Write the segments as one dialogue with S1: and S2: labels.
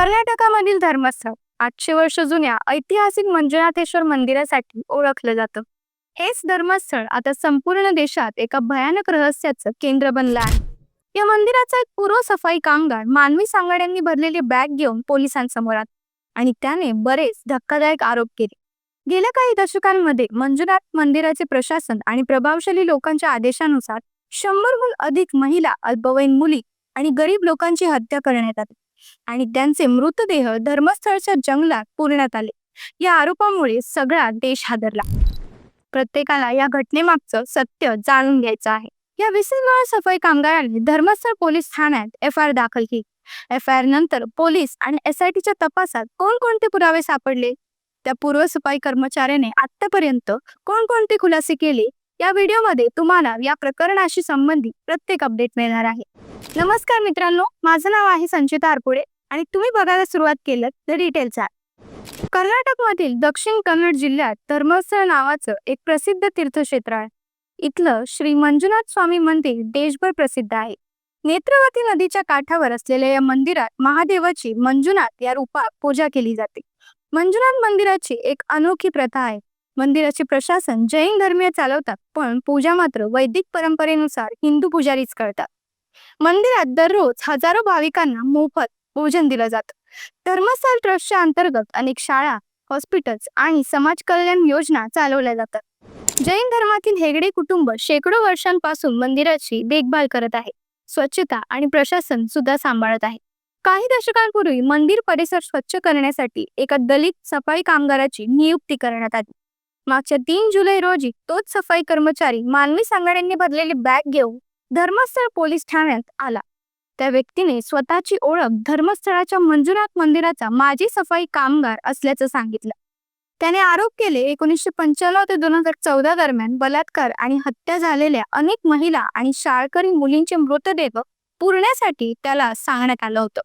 S1: कर्नाटकामधील धर्मस्थळ आठशे वर्ष जुन्या ऐतिहासिक मंजुनाथेश्वर मंदिरासाठी ओळखलं जातं. हेच धर्मस्थळ आता संपूर्ण देशात एका भयानक रहस्याचं केंद्र बनलं आहे. या मंदिराचा एक पूर्व सफाई कामगार मानवी सांगाड्यांनी भरलेली बॅग घेऊन पोलिसांसमोर आला आणि त्याने बरेच धक्कादायक आरोप केले. गेल्या काही दशकांमध्ये मंजुनाथ मंदिराचे प्रशासन आणि प्रभावशाली लोकांच्या आदेशानुसार शंभरहून अधिक महिला अल्पवयीन मुली आणि गरीब लोकांची हत्या करण्यात आली. आणि त्यांचे मृतदेह धर्मस्थळच्या जंगलात पुरण्यात आले. या आरोपामुळे सगळा देश हादरला. प्रत्येकाला या घटनेमागचं सत्य जाणून घ्यायचं आहे. या विसिलब्लोअर सफाई कामगारांनी धर्मस्थळ पोलीस ठाण्यात एफ आय आर दाखल केली. एफ आय आर नंतर पोलीस आणि एस आय टीच्या तपासात कोणकोणते पुरावे सापडले? त्या पूर्व सफाई कर्मचाऱ्याने आतापर्यंत कोणकोणते खुलासे केले? या व्हिडिओमध्ये तुम्हाला या प्रकरणाशी संबंधित प्रत्येक अपडेट मिळणार आहे. नमस्कार मित्रांनो माझं नाव आहे संचिता आरपुडे आणि तुम्ही बघायला सुरुवात केलं द डिटेलचा आहे कर्नाटकमधील दक्षिण कन्नड जिल्ह्यात धर्मस्थळ नावाचं एक प्रसिद्ध तीर्थक्षेत्र आहे. इथलं श्री मंजुनाथ स्वामी मंदिर देशभर प्रसिद्ध आहे. नेत्रवती नदीच्या काठावर असलेल्या या मंदिरात महादेवाची मंजुनाथ या रूपात पूजा केली जाते. मंजुनाथ मंदिराची एक अनोखी प्रथा आहे. मंदिराचे प्रशासन जैन धर्मीय चालवतात पण पूजा मात्र वैदिक परंपरेनुसार हिंदू पुजारीच करतात. मंदिरात दररोज हजारो भाविकांना मोफत भोजन दिलं जातं. धर्मस्थळ ट्रस्टच्या अंतर्गत अनेक शाळा हॉस्पिटल्स आणि समाज कल्याण योजना चालवल्या जातात. जैन धर्मातील हेगडे कुटुंब शेकडो वर्षांपासून मंदिराची देखभाल करत आहे स्वच्छता आणि प्रशासन सुद्धा सांभाळत आहे काही दशकांपूर्वी मंदिर परिसर स्वच्छ करण्यासाठी एका दलित सफाई कामगाराची नियुक्ती करण्यात आली. मागच्या तीन जुलै रोजी तोच सफाई कर्मचारी मानवी सांगाड्यांनी भरलेली बॅग घेऊन धर्मस्थळ पोलीस ठाण्यात आला. त्या व्यक्तीने स्वतःची ओळख धर्मस्थळाच्या मंजुनाथ मंदिराचा माजी सफाई कामगार असल्याचं सांगितलं. त्याने आरोप केले एकोणीसशे पंच्याण्णव ते दोन हजार चौदा दरम्यान बलात्कार आणि हत्या झालेल्या अनेक महिला आणि शाळकरी मुलींचे मृतदेह पुरण्यासाठी त्याला सांगण्यात आलं होतं.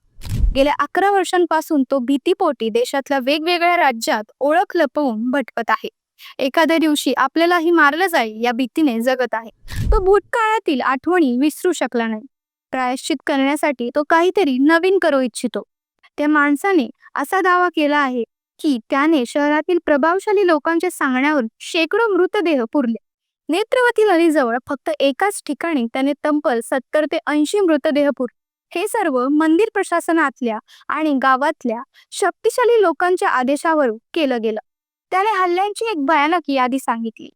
S1: गेल्या अकरा वर्षांपासून तो भीतीपोटी देशातल्या वेगवेगळ्या राज्यात ओळख लपवून भटकत आहे. एखाद्या दिवशी आपल्यालाही मारलं जाईल या भीतीने जगत आहे. तो भूतकाळातील आठवणी विसरू शकला नाही. प्रायश्चित करण्यासाठी तो काहीतरी नवीन करू इच्छितो. त्या माणसाने असा दावा केला आहे की त्याने शहरातील प्रभावशाली लोकांच्या सांगण्यावर शेकडो मृतदेह पुरले. नेत्रवती नदीजवळ फक्त एकाच ठिकाणी त्याने तंबल सत्तर ते ऐंशी मृतदेह पुरले. हे सर्व मंदिर प्रशासनातल्या आणि गावातल्या शक्तिशाली लोकांच्या आदेशावरून केलं गेलं. त्याने हल्ल्यांची एक भयानक यादी सांगितली.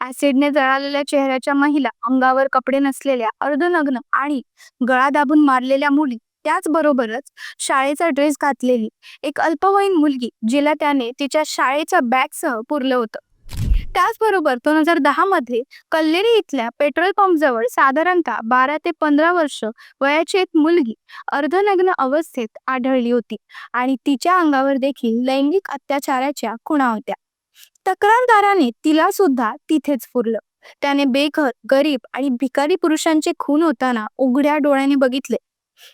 S1: ऍसिडने जळालेल्या चेहऱ्याच्या महिला अंगावर कपडे नसलेल्या अर्धनग्न आणि गळा दाबून मारलेल्या मुली त्याचबरोबरच शाळेचा ड्रेस घातलेली एक अल्पवयीन मुलगी जिला त्याने तिच्या शाळेच्या बॅगसह पुरलं होतं. त्याचबरोबर दोन हजार दहा मध्ये कल्लेरी इथल्या पेट्रोल पंप जवळ साधारणतः बारा ते पंधरा वर्ष वयाची एक मुलगी अर्धनग्न अवस्थेत आढळली होती आणि तिच्या अंगावर देखील लैंगिक अत्याचाराच्या खुणा होत्या. तक्रारदाराने तिला सुद्धा तिथेच पुरलं. त्याने बेघर गरीब आणि भिकारी पुरुषांचे खून होताना उघड्या डोळ्याने बघितले.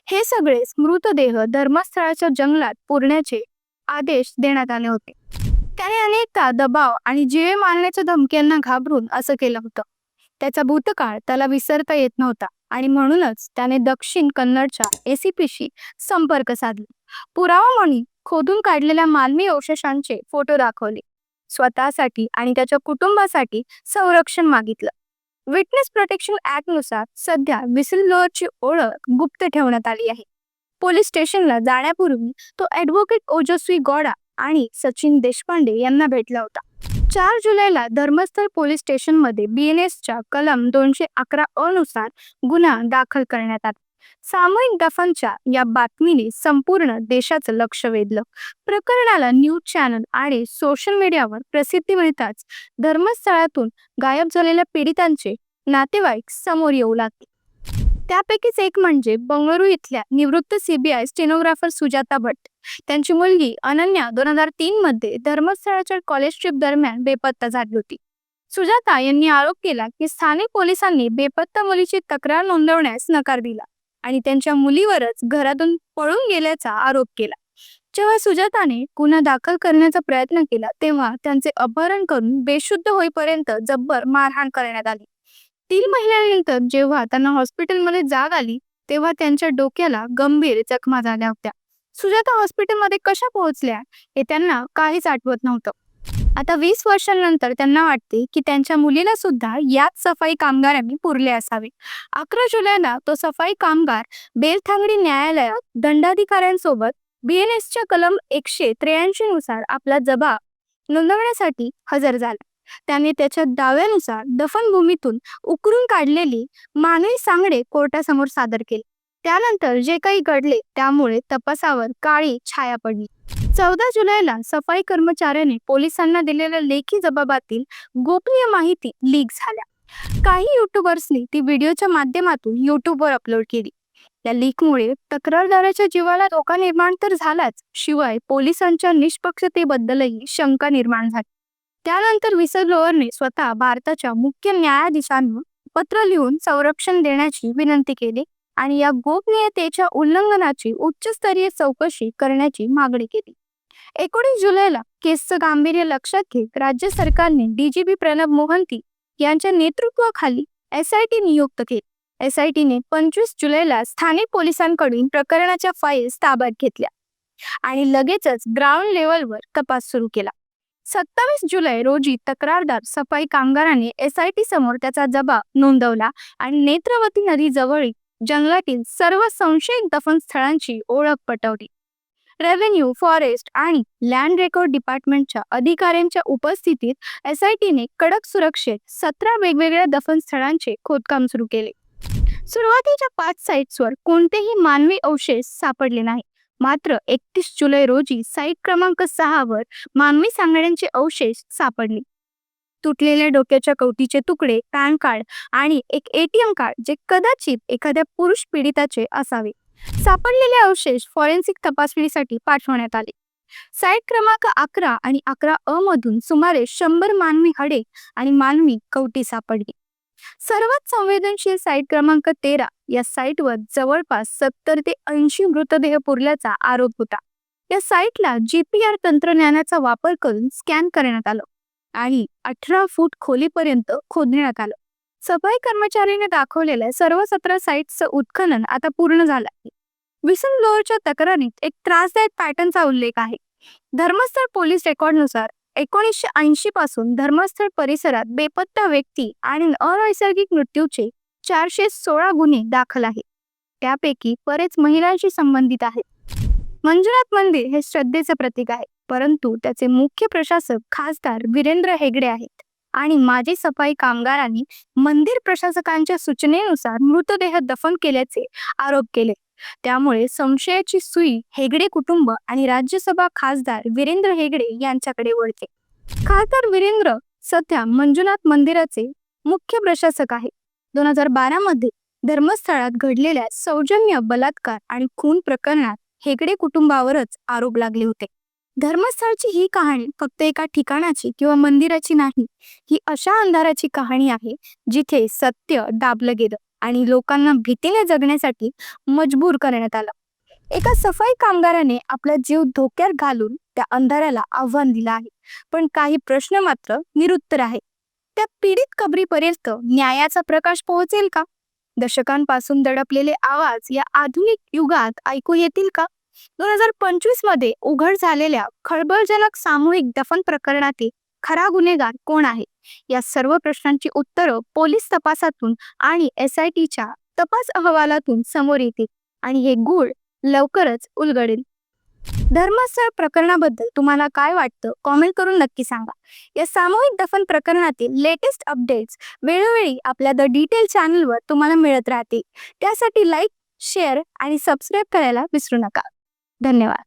S1: हे सगळे मृतदेह धर्मस्थळाच्या जंगलात पुरण्याचे आदेश देण्यात आले होते. त्याने अनेकदा दबाव आणि जीवे मारण्याच्या धमक्यांना घाबरून असं केलं होतं. त्याचा भूतकाळ त्याला विसरता येत नव्हता आणि म्हणूनच त्याने दक्षिण कन्नडच्या एसीपीशी संपर्क साधला. पुरावा म्हणून खोदून काढलेल्या मानवी अवशेषांचे फोटो दाखवले. स्वतःसाठी आणि त्याच्या कुटुंबासाठी संरक्षण मागितलं. विटनेस प्रोटेक्शन ऍक्टनुसार सध्या विसिलब्लोअरची ओळख गुप्त ठेवण्यात आली आहे. पोलीस स्टेशनला जाण्यापूर्वी तो ऍडव्होकेट ओजस्वी गौडा आणि सचिन देशपांडे यांना भेटला होता. चार जुलैला धर्मस्थळ पोलीस स्टेशनमध्ये बी एन एसच्या कलम दोनशे अकरा अनुसार गुन्हा दाखल करण्यात आला. सामूहिक दफनच्या या बातमीने संपूर्ण देशाचं लक्ष वेधलं. प्रकरणाला न्यूज चॅनल आणि सोशल मीडियावर प्रसिद्धी मिळताच धर्मस्थळातून गायब झालेल्या पीडितांचे नातेवाईक समोर येऊ लागले. त्यापैकीच एक म्हणजे बंगळुरू इथल्या निवृत्त सीबीआय स्टेनोग्राफर सुजाता भट्ट. त्यांची मुलगी अनन्या दोन हजार तीन मध्ये धर्मस्थळाच्या कॉलेज ट्रिप दरम्यान बेपत्ता झाली होती. सुजाता यांनी आरोप केला की स्थानिक पोलिसांनी बेपत्ता मुलीची तक्रार नोंदवण्यास नकार दिला आणि त्यांच्या मुलीवरच घरातून पळून गेल्याचा आरोप केला. जेव्हा सुजाताने गुन्हा दाखल करण्याचा प्रयत्न केला तेव्हा त्यांचे अपहरण करून बेशुद्ध होईपर्यंत जब्बर मारहाण करण्यात आली. तीन महिन्यानंतर जेव्हा त्यांना हॉस्पिटलमध्ये जाग आली तेव्हा त्यांच्या डोक्याला गंभीर जखमा झाल्या होत्या. सुजाता हॉस्पिटलमध्ये कशा पोहोचल्या हे त्यांना काहीच आठवत नव्हतं. आता वीस वर्षांनंतर त्यांना वाटते की त्यांच्या मुलीला सुद्धा याच सफाई कामगारांनी पुरले असावे. अकरा जुलैला तो सफाई कामगार बेलथांगडी न्यायालयात दंडाधिकाऱ्यांसोबत बीएनएसच्या कलम एकशे त्र्याऐंशी नुसार आपला जबाब नोंदवण्यासाठी हजर झाला. त्याने त्याच्या दाव्यानुसार दफनभूमीतून उकरून काढलेली मानवी सांगडे कोर्टासमोर सादर केली. त्यानंतर जे काही घडले त्यामुळे तपासावर काळी छाया पडली. चौदा जुलैला सफाई कर्मचाऱ्याने पोलिसांना दिलेल्या लेखी जबाबातील गोपनीय माहिती लीक झाल्या. काही युट्यूबर्सनी ती व्हिडिओच्या माध्यमातून युट्यूबवर अपलोड केली. या लीकमुळे तक्रारदाराच्या जीवाला धोका निर्माण तर झालाच शिवाय पोलिसांच्या निष्पक्षतेबद्दलही शंका निर्माण झाली. त्यानंतर विसलब्लोअरने स्वतः भारताच्या मुख्य न्यायाधीशांना पत्र लिहून संरक्षण देण्याची विनंती केली आणि या गोपनीयतेच्या उल्लंघनाची उच्चस्तरीय चौकशी करण्याची मागणी केली. एकोणीस जुलैला केसचं गांभीर्य लक्षात घेत राज्य सरकारने डीजीपी प्रणब मोहंती यांच्या नेतृत्वाखाली एस आय टी नियुक्त केली. एस आय टीने पंचवीस जुलैला स्थानिक पोलिसांकडून प्रकरणाच्या फाईल्स ताब्यात घेतल्या आणि लगेचच ग्राउंड लेवलवर तपास सुरू केला. सत्तावीस जुलै रोजी तक्रारदार सफाई कामगाराने एस आय टी समोर त्याचा जबाब नोंदवला आणि नेत्रवती नदी जवळील जंगलातील सर्व संशयित दफन स्थळांची ओळख पटवली. रेव्हेन्यू फॉरेस्ट आणि लँड रेकॉर्ड डिपार्टमेंटच्या अधिकाऱ्यांच्या उपस्थितीत एस आय टीने कडक सुरक्षेत सतरा वेगवेगळ्या दफन स्थळांचे खोदकाम सुरू केले. सुरुवातीच्या पाच साईट्सवर कोणतेही मानवी अवशेष सापडले नाही मात्र एकतीस जुलै रोजी साईट क्रमांक सहावर मानवी सांगण्यांचे अवशेष सापडले. तुटलेल्या डोक्याच्या कवटीचे तुकडे पॅन कार्ड आणि एक एटीएम कार्ड जे कदाचित एखाद्या पुरुष पीडिताचे असावे. सापडलेले अवशेष फॉरेन्सिक तपासणीसाठी पाठवण्यात आले. साईट क्रमांक अकरा आणि अकरा अ मधून सुमारे शंभर मानवी हडे आणि मानवी कवटी सापडली. सर्वात संवेदनशील साईट क्रमांक तेरा. या साईटवर जवळपास सत्तर ते ऐंशी मृतदेह पुरल्याचा आरोप होता. या साईटला जीपीआर तंत्रज्ञानाचा वापर करून स्कॅन करण्यात आलं आणि अठरा फूट खोलीपर्यंत खोदण्यात आलं. सफाई कर्मचाऱ्याने दाखवलेल्या सर्व सतरा साईट्सचं उत्खनन आता पूर्ण झालं आहे. विसन ब्लोअरच्या तक्रारीत एक त्रासदायक पॅटर्नचा उल्लेख आहे. धर्मस्थळ पोलीस रेकॉर्डनुसार एकोणीसशे ऐंशी पासून धर्मस्थळ परिसरात बेपत्ता व्यक्ती आणि अनैसर्गिक मृत्यूचे चारशे सोळा गुन्हे दाखल आहेत. त्यापैकी बरेच महिलांशी संबंधित आहेत. मंजुनाथ मंदिर हे श्रद्धेचे प्रतीक आहे परंतु त्याचे मुख्य प्रशासक खासदार वीरेंद्र हेगडे आहेत आणि माजी सफाई कामगारांनी मंदिर प्रशासकांच्या सूचनेनुसार मृतदेह दफन केल्याचे आरोप केले. त्यामुळे संशयाची सुई हेगडे कुटुंब आणि राज्यसभा खासदार वीरेंद्र हेगडे यांच्याकडे वळते. खासदार वीरेंद्र सध्या मंजुनाथ मंदिराचे मुख्य प्रशासक आहे दोन हजार बारा मध्ये धर्मस्थळात घडलेल्या सौजन्य बलात्कार आणि खून प्रकरणात हेगडे कुटुंबावरच आरोप लागले होते. धर्मस्थळची ही कहाणी फक्त एका ठिकाणाची किंवा मंदिराची नाही ही अशा अंधाराची कहाणी आहे जिथे सत्य दाबलं गेलं. आणि लोकांना भीतीने जगण्यासाठी मजबूर करण्यात आलं. एका सफाई कामगाराने आपला जीव धोक्यात घालून त्या अंधाराला आव्हान दिलं आहे. पण काही प्रश्न मात्र निरुत्तर आहे त्या पीडित कबरीपर्यंत न्यायाचा प्रकाश पोहोचेल का? दशकांपासून दडपलेले आवाज या आधुनिक युगात ऐकू येतील का? दोन हजार पंचवीसमध्ये उघड झालेल्या खळबळजनक सामूहिक दफन प्रकरणातील खरा गुन्हेगार कोण आहे? या सर्व प्रश्नांची उत्तरं पोलीस तपासातून आणि एस आय टीच्या तपास अहवालातून समोर येतील आणि हे गुळ लवकरच उलगडेल. धर्मस्थळ प्रकरणाबद्दल तुम्हाला काय वाटतं? कॉमेंट करून नक्की सांगा. या सामूहिक दफन प्रकरणातील लेटेस्ट अपडेट्स वेळोवेळी आपल्या द डिटेल चॅनलवर तुम्हाला मिळत राहतील. त्यासाठी लाईक शेअर आणि सबस्क्राईब करायला विसरू नका. धन्यवाद.